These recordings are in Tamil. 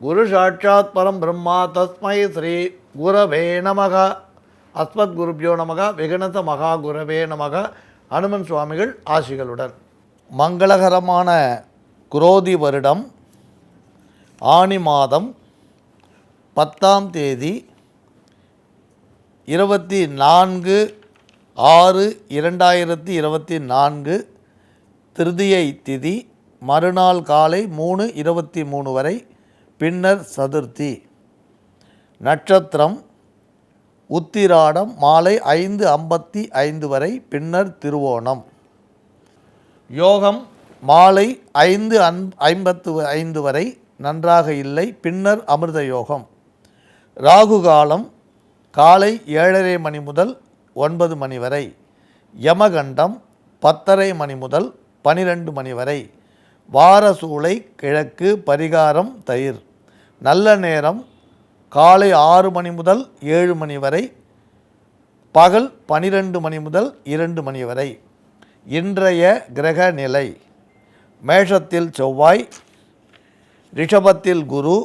குரு சாட்சாத் பரம் பிரம்மா தஸ்மை ஸ்ரீ குரவே நமக. அஸ்மத் குருபியோ நமக விகணத மகா குரவே நமக. அனுமன் சுவாமிகள் ஆசிகளுடன். மங்களகரமான குரோதி வருடம் ஆனி மாதம் பத்தாம் தேதி இருபத்தி நான்கு ஆறு இரண்டாயிரத்தி இருபத்தி நான்கு திருதியை திதி மறுநாள் காலை மூணு இருபத்தி மூணு வரை பின்னர் சதுர்த்தி. நட்சத்திரம் உத்திராடம் மாலை ஐந்து ஐம்பத்தி ஐந்து வரை பின்னர் திருவோணம். யோகம் மாலை ஐந்து அன் ஐம்பத்து ஐந்து வரை நன்றாக இல்லை பின்னர் அமிர்த யோகம். ராகு காலம் காலை ஏழரை மணி முதல் ஒன்பது மணி வரை. யமகண்டம் பத்தரை மணி முதல் பனிரெண்டு மணி வரை. வாரசூளை கிழக்கு பரிகாரம் தயிர். நல்ல நேரம் காலை ஆறு மணி முதல் ஏழு மணி வரை பகல் பனிரெண்டு மணி முதல் இரண்டு மணி வரை. இன்றைய கிரக நிலை மேஷத்தில் செவ்வாய் ரிஷபத்தில் குரு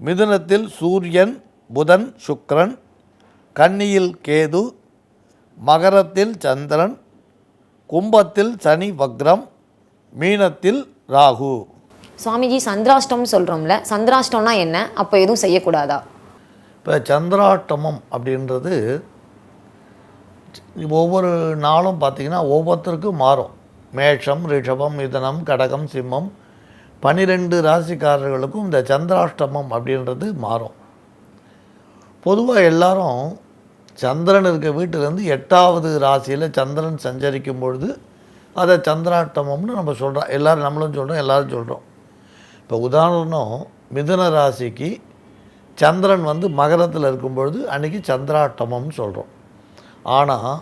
மிதுனத்தில் சூரியன் புதன் சுக்ரன் கன்னியில் கேது மகரத்தில் சந்திரன் கும்பத்தில் சனி வக்ரம் மீனத்தில் ராகு. சுவாமிஜி சந்திராஷ்டம்னு சொல்கிறோம்ல சந்திராஷ்டம்னா என்ன? அப்போ எதுவும் செய்யக்கூடாதா? இப்போ சந்திராஷ்டமம் அப்படின்றது ஒவ்வொரு நாளும் பார்த்திங்கன்னா ஒவ்வொருத்தருக்கும் மாறும். மேஷம் ரிஷபம் மிதனம் கடகம் சிம்மம் பனிரெண்டு ராசிக்காரர்களுக்கும் இந்த சந்திராஷ்டமம் அப்படின்றது மாறும். பொதுவாக எல்லாரும் சந்திரன் இருக்க வீட்டிலேருந்து எட்டாவது ராசியில் சந்திரன் சஞ்சரிக்கும் பொழுது அதை சந்திராஷ்டமம்னு நம்ம சொல்கிறோம் எல்லோரும் நம்மளும் சொல்கிறோம் எல்லாரும் சொல்கிறோம் இப்போ உதாரணம் மிதுன ராசிக்கு சந்திரன் வந்து மகரத்தில் இருக்கும் பொழுது அன்றைக்கி சந்திராட்டமம்னு சொல்கிறோம் ஆனால்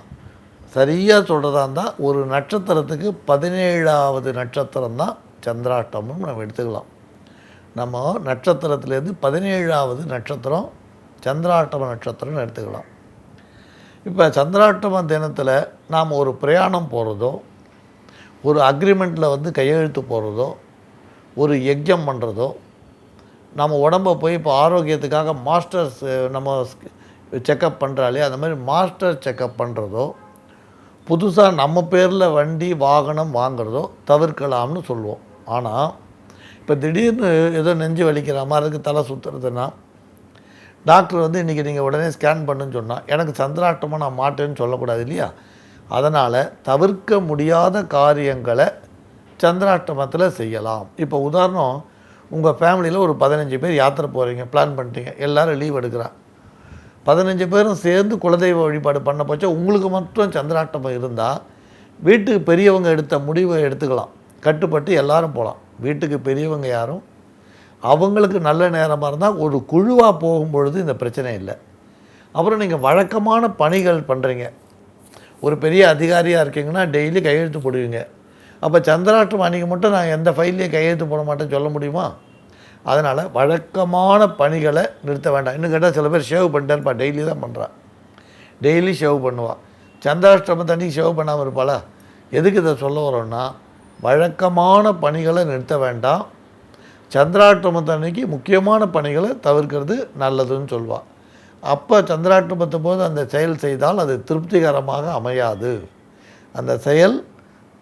சரியாக சொல்கிறதா இருந்தால் ஒரு நட்சத்திரத்துக்கு பதினேழாவது நட்சத்திரம் தான் சந்திராட்டம்னு நம்ம எடுத்துக்கலாம். நம்ம நட்சத்திரத்துலேருந்து பதினேழாவது நட்சத்திரம் சந்திராட்டம நட்சத்திரம்னு எடுத்துக்கலாம். இப்போ சந்திராட்டம தினத்தில் நாம் ஒரு பிரயாணம் போகிறதோ ஒரு அக்ரிமெண்ட்டில் வந்து கையெழுத்து போகிறதோ ஒரு எக்ஸம் பண்ணுறதோ நம்ம உடம்பை போய் இப்போ ஆரோக்கியத்துக்காக மாஸ்டர்ஸ் நம்ம செக்கப் பண்ணுறாலே அந்த மாதிரி மாஸ்டர் செக்கப் பண்ணுறதோ புதுசாக நம்ம பேரில் வண்டி வாகனம் வாங்குறதோ தவிர்க்கலாம்னு சொல்லுவோம். ஆனால் இப்போ திடீர்னு ஏதோ நெஞ்சு வலிக்கிற மாதிரி இருக்குது தலை சுற்றுறதுன்னா டாக்டர் வந்து இன்றைக்கி நீங்கள் உடனே ஸ்கேன் பண்ணுன்னு சொன்னால் எனக்கு சந்திராட்டமாக நான் மாட்டேன்னு சொல்லக்கூடாது இல்லையா? அதனால் தவிர்க்க முடியாத காரியங்களை சந்திராஷ்டமத்தில் செய்யலாம். இப்போ உதாரணம் உங்கள் ஃபேமிலியில் ஒரு பதினஞ்சு பேர் யாத்திரை போகிறீங்க பிளான் பண்ணிட்டீங்க எல்லோரும் லீவ் எடுக்கிறான் பதினஞ்சு பேரும் சேர்ந்து குலதெய்வ வழிபாடு பண்ண போச்சா உங்களுக்கு மட்டும் சந்திராட்டமம் இருந்தால் வீட்டுக்கு பெரியவங்க எடுத்த முடிவை எடுத்துக்கலாம். கட்டுப்பட்டு எல்லாரும் போகலாம் வீட்டுக்கு பெரியவங்க யாரும்? அவங்களுக்கு நல்ல நேரமாக இருந்தால் ஒரு குழுவாக போகும்பொழுது இந்த பிரச்சனை இல்லை. அப்புறம் நீங்கள் வழக்கமான பணிகள் பண்ணுறீங்க ஒரு பெரிய அதிகாரியாக இருக்கீங்கன்னா டெய்லி கையெழுத்து போடுவீங்க. அப்போ சந்திராஷ்டம் அன்றைக்கி மட்டும் நான் எந்த ஃபைல்லையும் கையெழுத்து போட மாட்டேன்னு சொல்ல முடியுமா? அதனால் வழக்கமான பணிகளை நிறுத்த வேண்டாம். இன்னும் கேட்டால் சில பேர் ஷேவ் பண்ணிட்டேன்ப்பா டெய்லி தான் பண்ணுறான் டெய்லி ஷேவ் பண்ணுவாள் சந்திராஷ்டிரமம் தண்ணிக்கு ஷேவ் பண்ணாமல் இருப்பாளா? எதுக்கு இதை சொல்ல வரோன்னா வழக்கமான பணிகளை நிறுத்த வேண்டாம். சந்திராஷ்டமத்தை அன்னைக்கு முக்கியமான பணிகளை தவிர்க்கிறது நல்லதுன்னு சொல்வாள் அப்போ சந்திராஷ்டமத்தை போது அந்த செயல் செய்தால் அது திருப்திகரமாக அமையாது. அந்த செயல்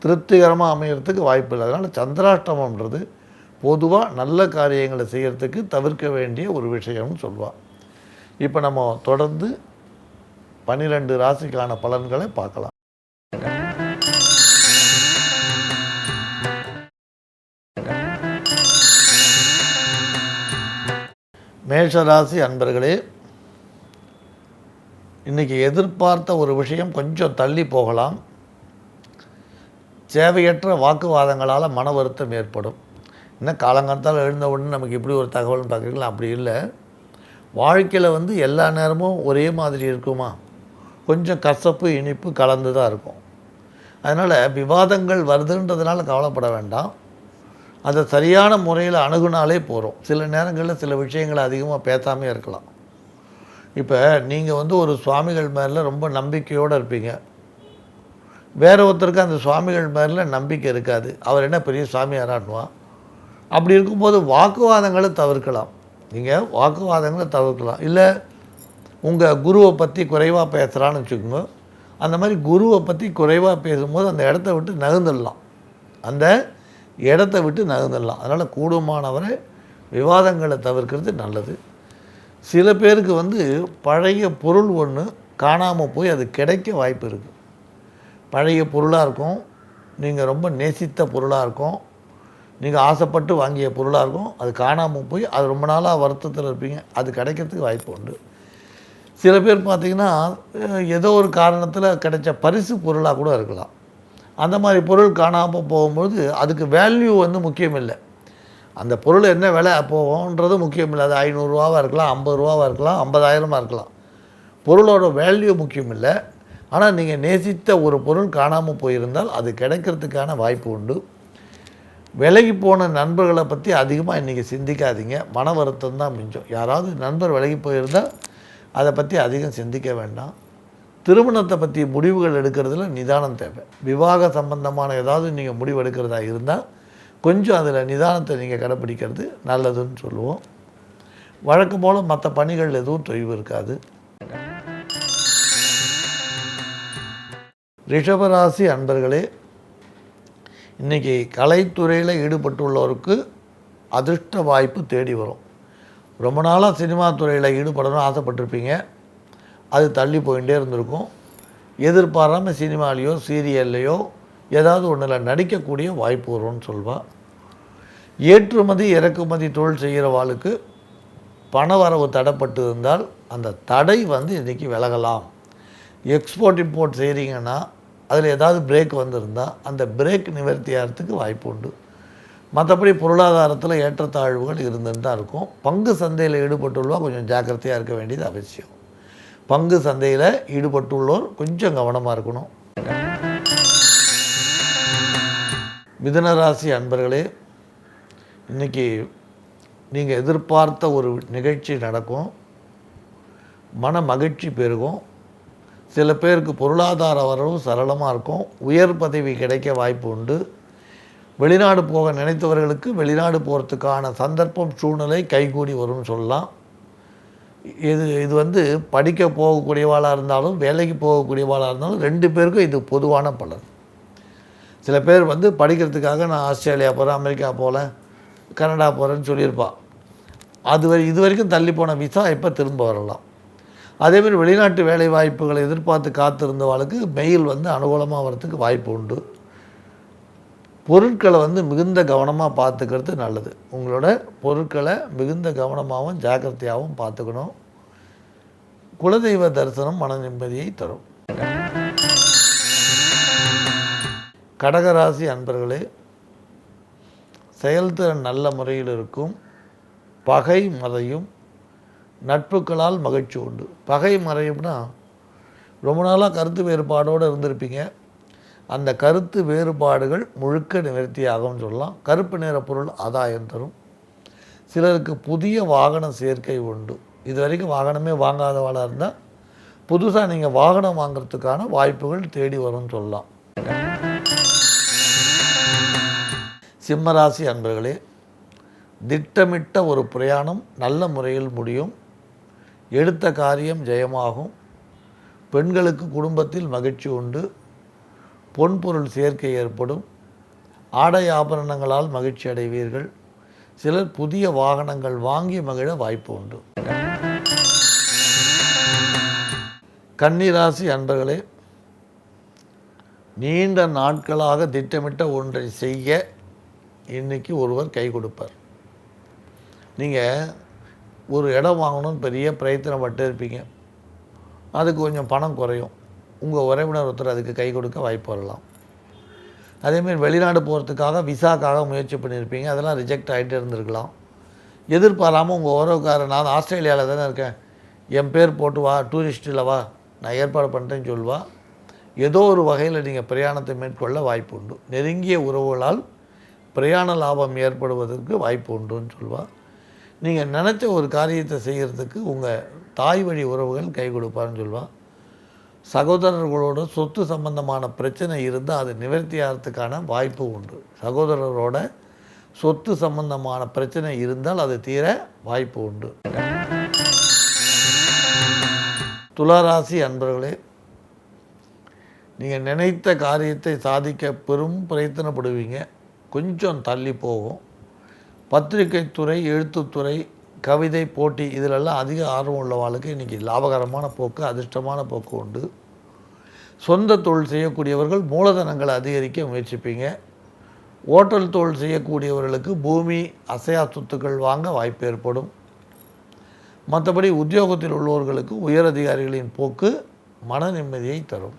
திருப்திகரமாக அமையறதுக்கு வாய்ப்பு இல்லை. அதனால் சந்திராஷ்டமன்றது பொதுவாக நல்ல காரியங்களை செய்கிறதுக்கு தவிர்க்க வேண்டிய ஒரு விஷயம்னு சொல்லுவாள் இப்போ நம்ம தொடர்ந்து பன்னிரெண்டு ராசிக்கான பலன்களை பார்க்கலாம். மேஷராசி அன்பர்களே இன்றைக்கி எதிர்பார்த்த ஒரு விஷயம் கொஞ்சம் தள்ளி போகலாம். தேவையற்ற வாக்குவாதங்களால் மன வருத்தம் ஏற்படும். என்ன காலங்காலத்தால் எழுந்த உடனே நமக்கு இப்படி ஒரு தகவல்னு பார்க்குறீங்களா? அப்படி இல்லை. வாழ்க்கையில் வந்து எல்லா நேரமும் ஒரே மாதிரி இருக்குமா? கொஞ்சம் கசப்பு இனிப்பு கலந்து தான் இருக்கும். அதனால் விவாதங்கள் வருதுன்றதுனால கவலைப்பட வேண்டாம். அதை சரியான முறையில் அணுகுனாலே போகிறோம் சில நேரங்களில் சில விஷயங்களை அதிகமாக பேசாமே இருக்கலாம். இப்போ நீங்கள் வந்து ஒரு சுவாமிகள் மேலே ரொம்ப நம்பிக்கையோடு இருப்பீங்க. வேற ஒருத்தருக்கு அந்த சுவாமிகள் மேலே நம்பிக்கை இருக்காது. அவர் என்ன பெரிய சாமியாராட்டுவான் அப்படி இருக்கும்போது வாக்குவாதங்களை தவிர்க்கலாம். நீங்கள் வாக்குவாதங்களை தவிர்க்கலாம். இல்லை உங்கள் குருவை பற்றி குறைவாக பேசுகிறான்னு வச்சுக்கோங்க. அந்த மாதிரி குருவை பற்றி குறைவாக பேசும்போது அந்த இடத்த விட்டு நகர்ந்துடலாம். அந்த இடத்த விட்டு நகர்ந்துடலாம். அதனால் கூடுமானவரை விவாதங்களை தவிர்க்கிறது நல்லது. சில பேருக்கு வந்து பழைய பொருள் ஒன்று காணாமல் போய் அது கிடைக்க வாய்ப்பு இருக்குது பழைய பொருளாக இருக்கும். நீங்கள் ரொம்ப நேசித்த பொருளாக இருக்கும். நீங்கள் ஆசைப்பட்டு வாங்கிய பொருளாக இருக்கும். அது காணாமல் போய் அது ரொம்ப நாளாக வருத்தத்தில் இருப்பீங்க. அது கிடைக்கிறதுக்கு வாய்ப்பு உண்டு. சில பேர் பார்த்திங்கன்னா ஏதோ ஒரு காரணத்தில் கிடைச்ச பரிசு பொருளாக கூட இருக்கலாம். அந்த மாதிரி பொருள் காணாமல் போகும்போது அதுக்கு வேல்யூ வந்து முக்கியம் இல்லை. அந்த பொருள் என்ன விலை போகும்ன்றது முக்கியம் இல்லை. அது ஐநூறுரூவாவாக இருக்கலாம் ஐம்பது ரூபாவாக இருக்கலாம் ஐம்பதாயிரமாக இருக்கலாம். பொருளோட வேல்யூ முக்கியம் இல்லை. ஆனால் நீங்கள் நேசித்த ஒரு பொருள் காணாமல் போயிருந்தால் அது கிடைக்கிறதுக்கான வாய்ப்பு உண்டு. விலகி போன நண்பர்களை பற்றி அதிகமாக இன்றைக்கி சிந்திக்காதீங்க. மன வருத்தம் தான் மிஞ்சம். யாராவது நண்பர் விலகி போயிருந்தால் அதை பற்றி அதிகம் சிந்திக்க வேண்டாம். திருமணத்தை பற்றி முடிவுகள் எடுக்கிறதுல நிதானம் தேவை. விவாக சம்பந்தமான ஏதாவது நீங்கள் முடிவு எடுக்கிறதா இருந்தால் கொஞ்சம் அதில் நிதானத்தை நீங்கள் கடைப்பிடிக்கிறது நல்லதுன்னு சொல்லுவோம். வழக்கம் போல் மற்ற பணிகள் எதுவும் தொய்வு இருக்காது. ரிஷபராசி அன்பர்களே இன்றைக்கி கலைத்துறையில் ஈடுபட்டுள்ளவருக்கு அதிர்ஷ்ட வாய்ப்பு தேடி வரும். ரொம்ப நாளாக சினிமா துறையில் ஈடுபடணும்னு ஆசைப்பட்டிருப்பீங்க. அது தள்ளி போயிட்டே இருந்திருக்கும். எதிர்பாராமல் சினிமாலேயோ சீரியல்லையோ ஏதாவது ஒன்றில் நடிக்கக்கூடிய வாய்ப்பு வரும்னு சொல்வாள் ஏற்றுமதி இறக்குமதி தொழில் செய்கிறவாளுக்கு பணவரவு தடைப்பட்டு இருந்தால் அந்த தடை வந்து இன்றைக்கி விலகலாம். எக்ஸ்போர்ட் இம்போர்ட் செய்கிறீங்கன்னா அதில் ஏதாவது பிரேக் வந்திருந்தால் அந்த பிரேக் நிவர்த்தி ஆகிறதுக்கு வாய்ப்பு உண்டு. மற்றபடி பொருளாதாரத்தில் ஏற்றத்தாழ்வுகள் இருந்துன்னு தான் இருக்கும். பங்கு சந்தையில் ஈடுபட்டுள்ளவா கொஞ்சம் ஜாக்கிரதையாக இருக்க வேண்டியது அவசியம். பங்கு சந்தையில் ஈடுபட்டுள்ளோர் கொஞ்சம் கவனமாக இருக்கணும். மிதனராசி அன்பர்களே இன்றைக்கி நீங்கள் எதிர்பார்த்த ஒரு நிகழ்ச்சி நடக்கும். மன மகிழ்ச்சி பெருகும். சில பேருக்கு பொருளாதார வரவு சரளமாக இருக்கும். உயர் பதவி கிடைக்க வாய்ப்பு உண்டு. வெளிநாடு போக நினைத்தவர்களுக்கு வெளிநாடு போகிறதுக்கான சந்தர்ப்பம் சூழ்நிலை கைகூடி வரும்னு சொல்லலாம். இது இது வந்து படிக்க போகக்கூடியவாளாக இருந்தாலும் வேலைக்கு போகக்கூடியவாளாக இருந்தாலும் ரெண்டு பேருக்கும் இது பொதுவான பலன். சில பேர் வந்து படிக்கிறதுக்காக நான் ஆஸ்திரேலியா போகிறேன் அமெரிக்கா போகல கனடா போகிறேன்னு சொல்லியிருப்பாள் அது வரை இது வரைக்கும் தள்ளி போன விசா இப்போ திரும்ப வரலாம். அதேமாதிரி வெளிநாட்டு வேலை வாய்ப்புகளை எதிர்பார்த்து காத்திருந்தவாளுக்கு மெயில் வந்து அனுகூலமாக வரத்துக்கு வாய்ப்பு உண்டு. பொருட்களை வந்து மிகுந்த கவனமாக பார்த்துக்கிறது நல்லது. உங்களோட பொருட்களை மிகுந்த கவனமாகவும் ஜாக்கிரதையாகவும் பார்த்துக்கணும். குலதெய்வ தரிசனம் மன நிம்மதியை தரும். கடகராசி அன்பர்களே செயல்திறன் நல்ல முறையில் இருக்கும். பகை மறையும் நட்புகளால் மகிழ்ச்சி உண்டு. பகை மறையும்னா ரொம்ப நாளாக கருத்து வேறுபாடோடு இருந்திருப்பீங்க. அந்த கருத்து வேறுபாடுகள் முழுக்க நிவர்த்தியாகும்னு சொல்லலாம். கருப்பு நிற பொருள் ஆதாயம் தரும். சிலருக்கு புதிய வாகன சேர்க்கை உண்டு. இது வரைக்கும் வாகனமே வாங்காதவாளாக இருந்தால் புதுசாக நீங்கள் வாகனம் வாங்கிறதுக்கான வாய்ப்புகள் தேடி வரும்னு சொல்லலாம். சிம்மராசி அன்பர்களே திட்டமிட்ட ஒரு பிரயாணம் நல்ல முறையில் முடியும். எடுத்த காரியம் ஜெயமாகும். பெண்களுக்கு குடும்பத்தில் மகிழ்ச்சி உண்டு. பொன்பொருள் சேர்க்கை ஏற்படும். ஆடை ஆபரணங்களால் மகிழ்ச்சி அடைவீர்கள். சிலர் புதிய வாகனங்கள் வாங்கி மகிழ வாய்ப்பு உண்டு. கன்னிராசி அன்பர்களே நீண்ட நாட்களாக திட்டமிட்ட ஒன்றை செய்ய இன்னைக்கு ஒருவர் கை கொடுப்பார். நீங்கள் ஒரு இடம் வாங்கணும்னு பெரிய பிரயத்தனப்பட்டு இருப்பீங்க. அதுக்கு கொஞ்சம் பணம் குறையும். உங்கள் உறவினர் ஒருத்தர் அதுக்கு கை கொடுக்க வாய்ப்பு வரலாம். அதேமாரி வெளிநாடு போகிறதுக்காக விசாக்காக முயற்சி பண்ணியிருப்பீங்க. அதெல்லாம் ரிஜெக்ட் ஆகிட்டு இருந்திருக்கலாம். எதிர்பாராமல் உங்கள் உறவுக்காரர் நான் ஆஸ்திரேலியாவில் தானே இருக்கேன். என் பேர் போட்டு வா டூரிஸ்ட்டில் வா. நான் ஏற்பாடு பண்ணுறேன்னு சொல்வா. ஏதோ ஒரு வகையில் நீங்கள் பிரயாணத்தை மேற்கொள்ள வாய்ப்பு உண்டு நெருங்கிய உறவுகளால் பிரயாண லாபம் ஏற்படுவதற்கு வாய்ப்பு உண்டுன்னு சொல்வாள் நீங்கள் நினச்ச ஒரு காரியத்தை செய்கிறதுக்கு உங்கள் தாய் வழி உறவுகள் கை கொடுப்பாருன்னு சொல்லுவான். சகோதரர்களோட சொத்து சம்பந்தமான பிரச்சனை இருந்தால் அது நிவர்த்தி ஆகிறதுக்கான வாய்ப்பு உண்டு. சகோதரரோட சொத்து சம்பந்தமான பிரச்சனை இருந்தால் அது தீர வாய்ப்பு உண்டு. துளாராசி அன்பர்களே நீங்கள் நினைத்த காரியத்தை சாதிக்க பெரும் பிரயத்தனப்படுவீங்க. கொஞ்சம் தள்ளி போகும். பத்திரிகை துறை எழுத்துத்துறை கவிதை போட்டி இதிலெல்லாம் அதிக ஆர்வம் உள்ளவாளுக்கு இன்றைக்கி லாபகரமான போக்கு அதிர்ஷ்டமான போக்கு உண்டு. சொந்த தொழில் செய்யக்கூடியவர்கள் மூலதனங்களை அதிகரிக்க முயற்சிப்பீங்க. ஓட்டல் தொழில் செய்யக்கூடியவர்களுக்கு பூமி அசையா சொத்துக்கள் வாங்க வாய்ப்பு ஏற்படும். மற்றபடி உத்தியோகத்தில் உள்ளவர்களுக்கு உயர் அதிகாரிகளின் போக்கு மன நிம்மதியை தரும்.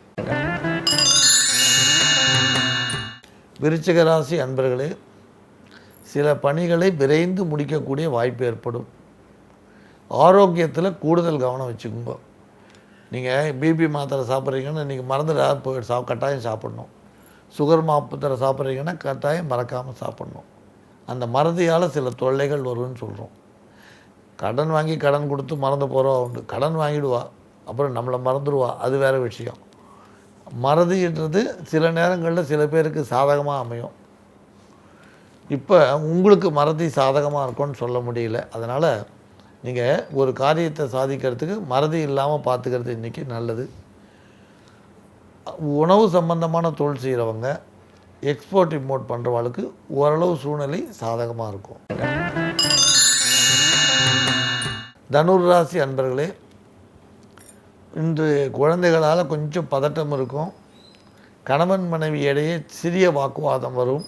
விருச்சிக ராசி அன்பர்களே சில பணிகளை விரைந்து முடிக்கக்கூடிய வாய்ப்பு ஏற்படும். ஆரோக்கியத்தில் கூடுதல் கவனம் வச்சுக்கோங்க. நீங்கள் பிபி மாத்திரை சாப்பிட்றீங்கன்னா நீங்கள் மறந்துடா போய் சா கட்டாயம் சாப்பிட்ணும். சுகர் மாத்திரை சாப்பிட்றீங்கன்னா கட்டாயம் மறக்காமல் சாப்பிட்ணும். அந்த மறதியால் சில தொல்லைகள் வரும்னு சொல்கிறோம் கடன் வாங்கி கடன் கொடுத்து மறந்து போகிறோம் உண்டு. கடன் வாங்கிடுவா அப்புறம் நம்மளை மறந்துடுவா அது வேறு விஷயம். மறதின்றது சில நேரங்களில் சில பேருக்கு சாதகமாக அமையும். இப்போ உங்களுக்கு மறதி சாதகமாக இருக்கும்னு சொல்ல முடியல. அதனால் நீங்கள் ஒரு காரியத்தை சாதிக்கிறதுக்கு மறதி இல்லாமல் பார்த்துக்கிறது இன்றைக்கி நல்லது. உணவு சம்பந்தமான தொழில் செய்கிறவங்க எக்ஸ்போர்ட் இம்போர்ட் பண்ணுறவங்களுக்கு ஓரளவு சூழ்நிலை சாதகமாக இருக்கும். தனுர் ராசி அன்பர்களே இன்று குழந்தைகளால் கொஞ்சம் பதட்டம் இருக்கும். கணவன் மனைவி இடையே சிறிய வாக்குவாதம் வரும்.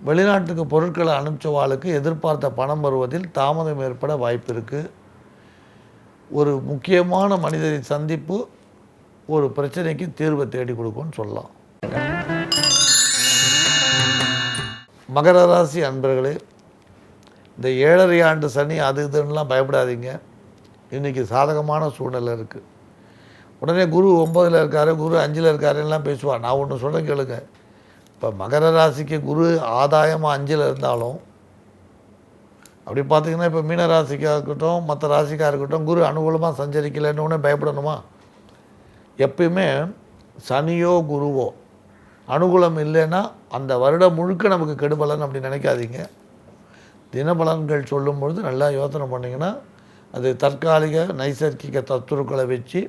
வெளிநாட்டுக்கு பொருட்களை அனுப்பிச்சவாளுக்கு எதிர்பார்த்த பணம் வருவதில் தாமதம் ஏற்பட வாய்ப்பு இருக்குது ஒரு முக்கியமான மனிதரின் சந்திப்பு ஒரு பிரச்சனைக்கு தீர்வை தேடி கொடுக்கும்னு சொல்லலாம். மகர ராசி அன்பர்களே இந்த ஏழரை ஆண்டு சனி அது இதுன்னெலாம் பயப்படாதீங்க. இன்றைக்கி சாதகமான சூழ்நிலை இருக்குது உடனே குரு ஒம்பதில் இருக்காரு குரு அஞ்சில் இருக்காருலாம் பேசுவார் நான் ஒன்று சொல்ல கேளுங்க. இப்போ மகர ராசிக்கு குரு ஆதாயமாக அஞ்சில் இருந்தாலும் அப்படி பார்த்தீங்கன்னா இப்போ மீன ராசிக்காக இருக்கட்டும் மற்ற ராசிக்காக இருக்கட்டும் குரு அனுகூலமாக சஞ்சரிக்கலைன்னு உடனே பயப்படணுமா? எப்பயுமே சனியோ குருவோ அனுகூலம் இல்லைன்னா அந்த வருடம் முழுக்க நமக்கு கெடுபலன் அப்படி நினைக்காதீங்க. தினபலன்கள் சொல்லும்பொழுது நல்லா யோசனை பண்ணிங்கன்னா அது தற்காலிக நைசர்கிக தத்துருக்களை வச்சு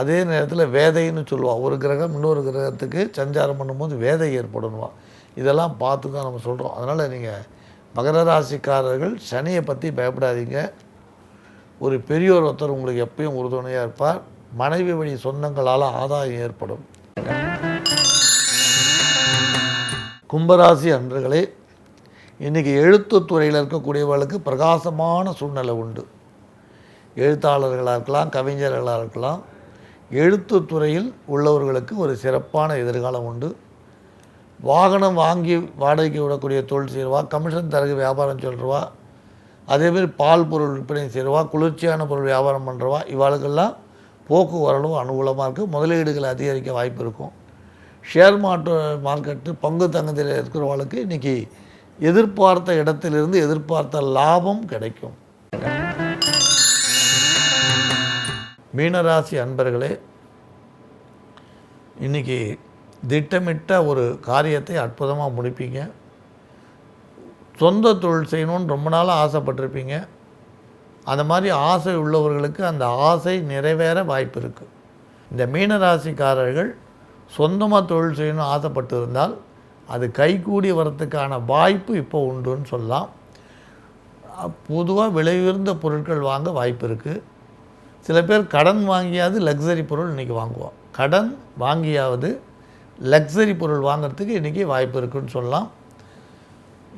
அதே நேரத்தில் வேதைன்னு சொல்லுவாள் ஒரு கிரகம் இன்னொரு கிரகத்துக்கு சஞ்சாரம் பண்ணும்போது வேதை ஏற்படணுவான் இதெல்லாம் பார்த்து தான் நம்ம சொல்கிறோம் அதனால் நீங்கள் மகர ராசிக்காரர்கள் சனியை பற்றி பயப்படாதீங்க. ஒரு பெரியோர் ஒருத்தர் உங்களுக்கு எப்பயும் உறுதுணையாக இருப்பார். மனைவி வழி சொந்தங்களால் ஆதாயம் ஏற்படும். கும்பராசி அன்பர்களே இன்றைக்கி எழுத்துத்துறையில் இருக்கக்கூடியவர்களுக்கு பிரகாசமான சூழ்நிலை உண்டு. எழுத்தாளர்களாக இருக்கலாம் கவிஞர்களாக இருக்கலாம் எழுத்துத்துறையில் உள்ளவர்களுக்கு ஒரு சிறப்பான எதிர்காலம் உண்டு. வாகனம் வாங்கி வாடகைக்கு விடக்கூடிய தொழில் செய்கிறவா கமிஷன் தரகு வியாபாரம் சொல்கிறவா அதேமாரி பால் பொருள் விற்பனை செய்கிறவா குளிர்ச்சியான பொருள் வியாபாரம் பண்ணுறவா இவாளுக்கெல்லாம் போக்கு அனுகூலமாக இருக்குது முதலீடுகளை அதிகரிக்க வாய்ப்பு இருக்கும். ஷேர் மார்க்கெட் மார்க்கெட்டு பங்கு தங்கத்தில் இருக்கிறவங்களுக்கு இன்றைக்கி எதிர்பார்த்த இடத்திலிருந்து எதிர்பார்த்த லாபம் கிடைக்கும். மீனராசி அன்பர்களே இன்றைக்கி திட்டமிட்ட ஒரு காரியத்தை அற்புதமாக முடிப்பீங்க. சொந்த தொழில் செய்யணும்னு ரொம்ப நாளாக ஆசைப்பட்டிருப்பீங்க. அந்த மாதிரி ஆசை உள்ளவர்களுக்கு அந்த ஆசை நிறைவேற வாய்ப்பு இருக்குது இந்த மீனராசிக்காரர்கள் சொந்தமாக தொழில் செய்யணும்னு ஆசைப்பட்டு இருந்தால் அது கைகூடி வரத்துக்கான வாய்ப்பு இப்போ உண்டுன்னு சொல்லலாம். பொதுவாக விலையுயர்ந்த பொருட்கள் வாங்க வாய்ப்பு இருக்குது சில பேர் கடன் வாங்கியாவது லக்ஸரி பொருள் இன்றைக்கி வாங்குவோம். கடன் வாங்கியாவது லக்ஸரி பொருள் வாங்குறதுக்கு இன்றைக்கி வாய்ப்பு இருக்குன்னு சொல்லலாம்.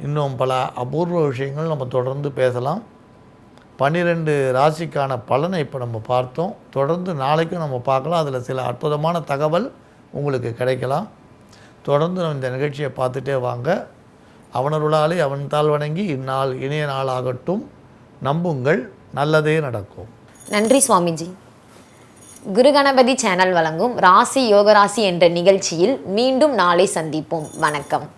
இன்னும் பல அபூர்வ விஷயங்கள் நம்ம தொடர்ந்து பேசலாம். பன்னிரெண்டு ராசிக்கான பலனை இப்போ நம்ம பார்த்தோம். தொடர்ந்து நாளைக்கும் நம்ம பார்க்கலாம். அதில் சில அற்புதமான தகவல் உங்களுக்கு கிடைக்கலாம். தொடர்ந்து நம்ம இந்த நிகழ்ச்சியை பார்த்துட்டே வாங்க. அவனருளாலே அவன் தாழ் வணங்கி இந்நாள் இணைய நாள் ஆகட்டும் நம்புங்கள் நல்லதே நடக்கும். நன்றி சுவாமிஜி. குரு கணபதி சேனல் வழங்கும் ராசி யோகராசி என்ற நிகழ்ச்சியில் மீண்டும் நாளை சந்திப்போம். வணக்கம்.